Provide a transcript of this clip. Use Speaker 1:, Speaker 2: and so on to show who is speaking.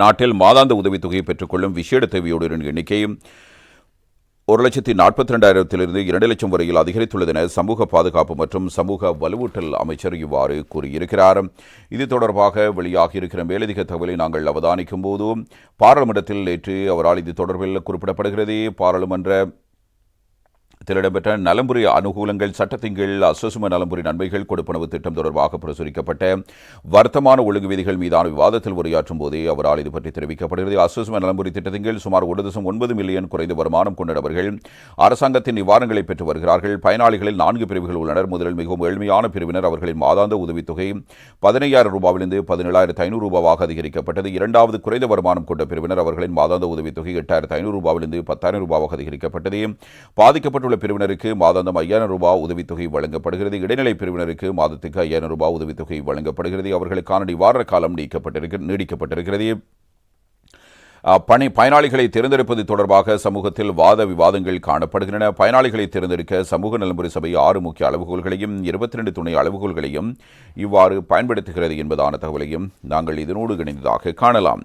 Speaker 1: நாட்டில் மாதாந்த உதவித்தொகையை பெற்றுக்கொள்ளும் விசேட தேவையோடுடன் எண்ணிக்கை ஒரு லட்சத்தி நாற்பத்தி ரெண்டாயிரத்திலிருந்து இரண்டு லட்சம் வரையில் அதிகரித்துள்ளதென சமூக பாதுகாப்பு மற்றும் சமூக வலுவூட்டல் அமைச்சர் இவ்வாறு கூறியிருக்கிறார். இது தொடர்பாக வெளியாகியிருக்கிற மேலதிக தகவலை நாங்கள் அவதானிக்கும் போது பாராளுமன்றத்தில் நேற்று அவரால் இது தொடர்பில் குறிப்பிடப்படுகிறது. பாராளுமன்ற இதில் இடம்பெற்ற நலம்புரி அனுகூலங்கள் சட்டத்தின் கீழ் அசசும நலம்புரி நன்மைகள் கொடுப்பனவு திட்டம் தொடர்பாக பிரசுரிக்கப்பட்ட வர்த்தமான ஒழுங்கு விதிகள் மீதான விவாதத்தில் உரையாற்றும் போதே அவரால் இது பற்றி தெரிவிக்கப்படுகிறது. அசசும நலம்புரி திட்டத்தின் கீழ் சுமார் ஒரு தசம் ஒன்பது மில்லியன் குறைந்த வருமானம் கொண்ட நபர்கள் அரசாங்கத்தின் நிவாரணங்களை பெற்று வருகிறார்கள். பயனாளிகளில் நான்கு பிரிவுகள் உள்ளனர். முதலில் மிகவும் ஏழ்மையான பிரிவினர் அவர்களின் மாதாந்த உதவித்தொகை பதினையாயிரம் ரூபாவிலிருந்து பதினேழாயிரத்து ஐநூறு ரூபாவாக அதிகரிக்கப்பட்டது. இரண்டாவது குறைந்த வருமானம் கொண்ட பிரிவினர் அவர்களின் மாதாந்த உதவித்தொகை எட்டாயிரத்து ஐநூறு ரூபாவிலிருந்து பத்தாயிரம் ரூபாவாக அதிகரிக்கப்பட்டது. பாதிக்கப்பட்டுள்ள பிரிவினருக்கு மாதாந்தம் ஐயாயிரம் ரூபாய் உதவித்தொகை வழங்கப்படுகிறது. இடைநிலை பிரிவினருக்கு மாதத்துக்கு ஐயாயிரம் ரூபாய் உதவித்தொகை வழங்கப்படுகிறது. அவர்களுக்கான நிவாரண காலம் நீக்கப்பட்டிருக்க நீடிக்கப்பட்டிருக்கிறது. பணி பயனாளிகளை தேர்ந்தெடுப்பது தொடர்பாக சமூகத்தில் வாத விவாதங்கள் காணப்படுகின்றன. பயனாளிகளை தேர்ந்தெடுக்க சமூக நலமுறை சபை ஆறு முக்கிய அளவுகோல்களையும் இருபத்தி ரெண்டு துணை அளவுகோல்களையும் இவ்வாறு பயன்படுத்துகிறது என்பதான தகவலையும் நாங்கள் இதனோடு இணைந்ததாக காணலாம்.